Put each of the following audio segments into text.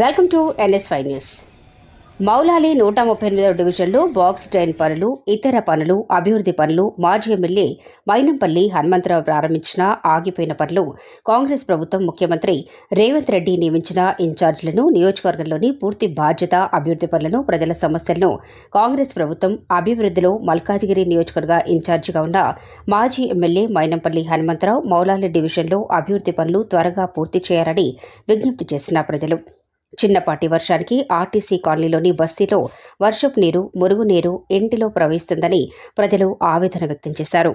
Welcome to NS five news. Moulali నూట ముప్పై ఎనిమిదవ డివిజన్లో బాక్స్ డ్రైన్ పనులు ఇతర పనులు అభివృద్ధి పనులు మాజీ ఎమ్మెల్యే మైనంపల్లి హనుమంతరావు ప్రారంభించిన ఆగిపోయిన పనులు కాంగ్రెస్ ప్రభుత్వం ముఖ్యమంత్రి రేవంత్ రెడ్డి నియమించిన ఇన్ఛార్జీలను నియోజకవర్గంలోని పూర్తి బాధ్యత అభివృద్ధి పనులను ప్రజల సమస్యలను కాంగ్రెస్ ప్రభుత్వం అభివృద్ధిలో మల్కాజిగిరి నియోజకవర్గ ఇన్ఛార్జిగా ఉన్న మాజీ ఎమ్మెల్యే మైనంపల్లి హనుమంతరావు మౌలాలి డివిజన్లో అభివృద్ధి పనులు త్వరగా పూర్తి చేయాలని విజ్ఞప్తి చేసిన ప్రజలు. చిన్నపాటి వర్షానికి ఆర్టీసీ కాలనీలోని బస్తీలో వర్షపు నీరు మురుగునీరు ఇంటిలో ప్రవహిస్తుందని ప్రజలు ఆవేదన వ్యక్తం చేశారు.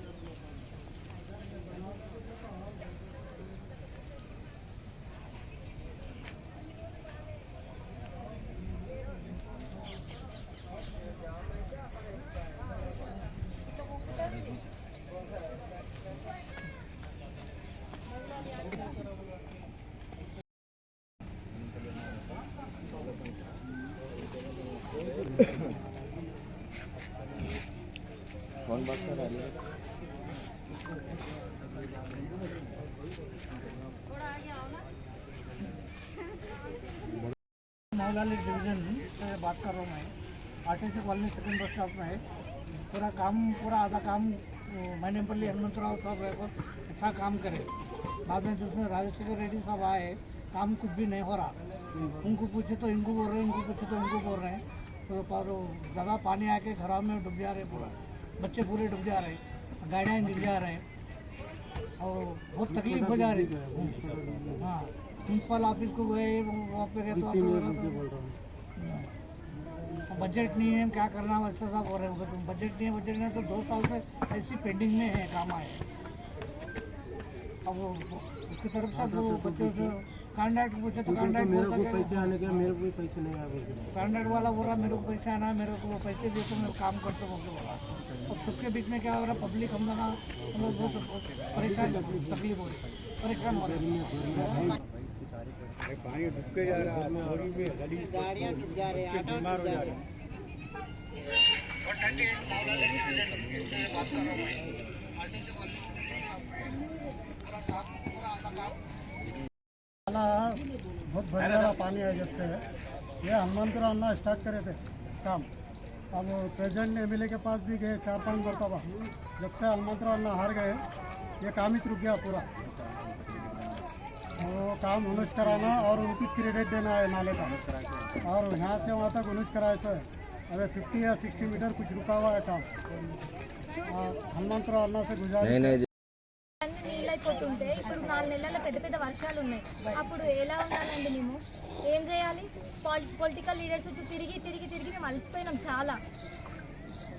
मौलाली डिवीज़न से बात कर रहा हूँ, मैं R T C colony second bus stop में है। पूरा काम, पूरा आधा काम मैंने पल्ली हनुमंतराव साहब बहुत अच्छा काम करे। बाद में जिसमें राजेश्वर रेड्डी साहब आए, काम कुछ भी नहीं हो रहा। उनको पूछे तो इनको बोल रहे हैं, इनको पूछे तो उनको बोल रहे हैं। तो पर ज़्यादा पानी आके खराब में डूब जा रहे पूरा। बच्चे पूरे डूब जा रहे गाड़ियाँ गिर जा रहे और बहुत तकलीफ़ हो जा रही है। हाँ। प्रिंसिपल ऑफ़िस को गए वहाँ पे गए तो आप लोग तो बजट नहीं है। क्या करना वैसा सब हो रहे हैं तुम बजट नहीं है बजट नहीं है तो दो साल से ऐसी पेंडिंग में है काम आए। अब उसकी तरफ़ से वो बच्चों से कॉन्ट्रैक्ट पूछे तो कॉन्ट्रैक्ट मेरे को पैसे आने के मेरे को पैसे नहीं आए कॉन्ट्रैक्ट वाला बोला मेरे को पैसे आना है मेरे को वो पैसे दे तो मैं काम करता हूँ बोल के बोला। अब सबके बीच में क्या हो रहा है पब्लिक हम लोग बहुत परेशान तकलीफ़ हो रही है परेशान हो। रहे हैं वाला बहुत बढ़िया वाला पानी है जब से ये हनुमंतराव अन्ना स्टार्ट करे थे काम अब प्रेजेंट एम के पास भी गए चार पाँच मरतबा जब से हनुमंतराव अन्ना हार गए ये काम ही रुक गया पूरा वो काम उनुज कराना और उनको क्रेडिट देना है नाले का और यहाँ से वहाँ तक उनुज कराए सर अबे फिफ्टी या सिक्सटी मीटर कुछ रुका हुआ है काम और हनुमंतराव अन्ना से गुजारिश అన్ని నీళ్ళు అయిపోతుంటే ఇప్పుడు నాలుగు నెలల పెద్ద పెద్ద వర్షాలు ఉన్నాయి అప్పుడు ఎలా ఉండాలండి మేము ఏం చేయాలి పొలిటికల్ లీడర్స్ చుట్టూ తిరిగి తిరిగి తిరిగి మేము అలసిపోయినాం చాలా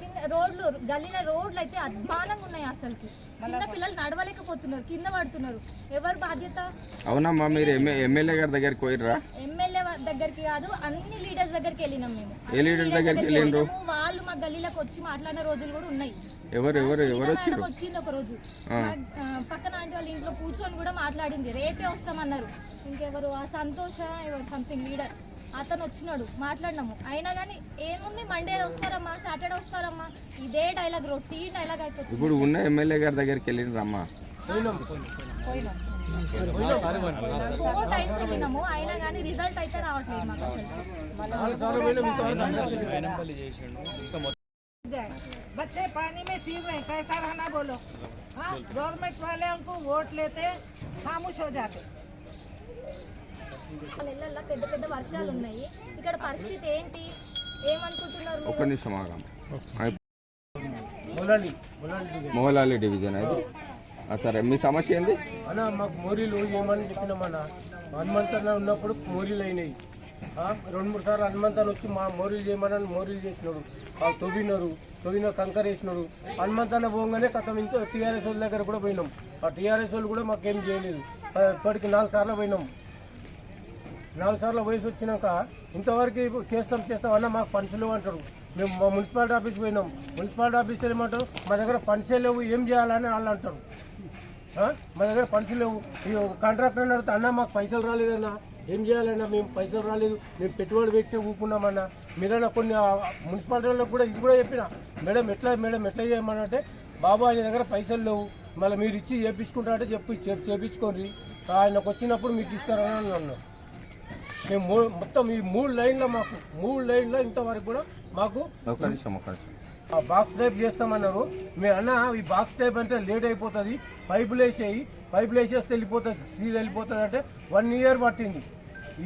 చిన్న రోడ్లు గల్లీల రోడ్లు అయితే అద్మానంగా ఉన్నాయి అసలుకి. చిన్న పిల్లలు నడవలేకపోతున్నారు కింద పడుతున్నారు. ఎవరు బాధ్యత? అవునమ్మా మీరు ఎమ్మె ఎమ్మెల్యే గారి దగ్గరికి పోయిర్రా? ఎమ్మెల్యే దగ్గరికి కాదు అన్ని లీడర్స్ దగ్గరికి వెళ్ళినాం మేము. ఏ లీడర్ దగ్గరికి వెళ్ళిండ్రు? వాళ్ళు మా గల్లీలకు వచ్చి మాట్లాడిన రోజులు కూడా ఉన్నాయి. ఎవరు ఎవరు ఎవరు వచ్చారు వచ్చింది ఒక రోజు. పక్కన ఆంటీ వాళ్ళ ఇంట్లో కూర్చొని కూడా మాట్లాడింది. రేపే వస్తామన్నారు. ఇంకెవరు? ఆ సంతోష ఎవరు? Something leader. అతను వచ్చినాడు మాట్లాడినాము అయినా కానీ ఏముంది మండే వస్తారమ్మా సాటర్డే వస్తారమ్మా ఇదే డైలాగ్ రొటీన్ డైలాగ్ అయిపోతుంది ఇప్పుడు ఉన్న ఎమ్మెల్యే గారి దగ్గరికి వెళ్ళిండ్రమ్మా పోయినాం ఫోర్ టైమ్స్ వెళ్ళినాము అయినా కానీ రిజల్ట్ అయితే రావట్లేదు మాకు అసలు बच्चे पानी में तीर रहे कैसा रहना बोलो हाँ गवर्नमेंट वाले हमको वोट लेते खामोश हो जाते నెలల్లో పెద్ద పెద్ద వర్షాలు ఉన్నాయి ఇక్కడ పరిస్థితి ఏంటి? ఏమనుకుంటున్నారు ఒక్క నిమిషం మొలాలి మోహలాలి డివిజన్ అది సరే మీ సమస్య ఏంది? అన్న మాకు మోరీలు ఏమని చెప్పినామన్న హనుమంతన్న ఉన్నప్పుడు మోరీలు అయినాయి. ఆ, రెండు మూడు సార్లు హనుమంతన్ వచ్చి మా మోరీలు చేయమని మోరీలు చేసినాడు. వాళ్ళు తవ్వినారు తవ్విన కంకర వేసినాడు హనుమంతన్న పోగానే కథం ఇంకో టీఆర్ఎస్ వాళ్ళ దగ్గర కూడా పోయినాం. ఆ టీఆర్ఎస్ వాళ్ళు కూడా మాకేం చేయలేదు. ఆ, ఇప్పటికి నాలుగు సార్లు పోయినాం. నాలుగు సార్లు వయసు వచ్చినాక ఇంతవరకు చేస్తాం చేస్తాం అన్న మాకు ఫండ్స్ లేవు అంటారు మేము మా మున్సిపాలిటీ ఆఫీస్ పోయినాం. మున్సిపాలిటీ ఆఫీస్ ఏమంటారు మా దగ్గర ఫండ్సే లేవు ఏం చేయాలని వాళ్ళు అంటారు. మా దగ్గర ఫండ్స్ లేవు. ఈ కాంట్రాక్టర్ అడిగితే అన్న మాకు పైసలు రాలేదన్నా. ఏం చేయాలన్నా మేము పైసలు రాలేదు. మేము పెట్టుబడి పెట్టి ఊపుకున్నామన్నా. మీరైనా కొన్ని మున్సిపాలిటీలో మున్సిపాలిటీ వాళ్ళకి కూడా ఇది కూడా చెప్పిన. మేడం ఎట్లా మేడం ఎట్లా చేయమనంటే బాబు ఆయన దగ్గర పైసలు లేవు. మళ్ళీ మీరు ఇచ్చి చేపించుకుంటారంటే చెప్పి చేపించుకోండి. ఆయనకు వచ్చినప్పుడు మీకు ఇస్తారని అన్నాను మేము మొత్తం ఈ మూడు లైన్లో మాకు మూడు లైన్లో ఇంతవరకు కూడా మాకు బాక్స్ టైప్ చేస్తామన్నారు. మీరు అన్న ఈ బాక్స్ టైప్ అంటే లేట్ అయిపోతుంది. పైపులు వేసేయి పైపులు వేసేస్తే వెళ్ళిపోతుంది సీజ్ వెళ్ళిపోతుంది అంటే వన్ ఇయర్ పట్టింది.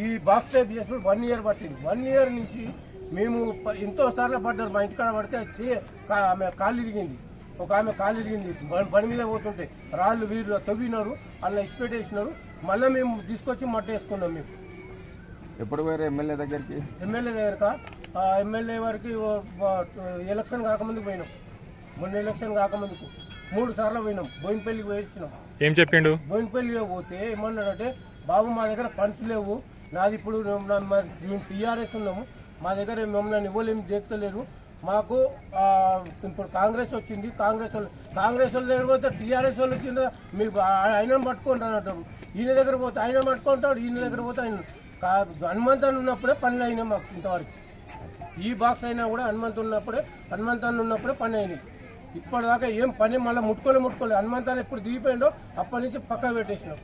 ఈ బాక్స్ టైప్ చేసినప్పుడు వన్ ఇయర్ పట్టింది. వన్ ఇయర్ నుంచి మేము ఎంతో సార్లు పడ్డారు. మా ఇంటికాడ పడితే ఆమె కాలు ఇరిగింది. ఒక ఆమె కాలు ఇరిగింది. బండి మీద పోతుంటే రాళ్ళు వీళ్ళు తవ్వినారు. అలా ఇసిపెట్టేసినారు మళ్ళీ మేము తీసుకొచ్చి మట్ట వేసుకున్నాం మేము. ఎప్పుడు పోయారు ఎమ్మెల్యే దగ్గరికి? ఎమ్మెల్యే దగ్గరక? ఆ ఎమ్మెల్యే వారికి ఎలక్షన్ కాకముందు పోయినాం. మొన్న ఎలక్షన్ కాకముందుకు మూడు సార్లు పోయినాం. బోయినపల్లికి పోయి వచ్చినాం. ఏం చెప్పిండు? బోయినపల్లిలో పోతే ఏమన్నాడంటే బాబు మా దగ్గర ఫండ్స్ లేవు. నాది ఇప్పుడు మేము టీఆర్ఎస్ ఉన్నాము. మా దగ్గర మమ్మల్ని ఇవ్వలేము దేక్తలేరు మాకు ఆ, ఇప్పుడు కాంగ్రెస్ వచ్చింది. కాంగ్రెస్ వాళ్ళు కాంగ్రెస్ వాళ్ళ దగ్గర పోతే టీఆర్ఎస్ వాళ్ళు వచ్చిందా? మీరు ఆయన పట్టుకుంటారు అంటారు. ఈయన దగ్గర పోతే ఆయన పట్టుకుంటాడు. ఈయన దగ్గర పోతే ఆయన కా- ఉన్నప్పుడే పనులు అయినాయి మాకు ఇంతవరకు. ఈ బాక్స్ అయినా కూడా హనుమంతు ఉన్నప్పుడే హనుమంతాన్ని ఉన్నప్పుడే పని అయినాయి. ఇప్పటిదాకా ఏం పని మళ్ళీ ముట్టుకోలే ముట్టుకోలేదు హనుమంతాన్ని ఎప్పుడు దిగిపోయిండో అప్పటి నుంచి పక్క పెట్టేసినాం.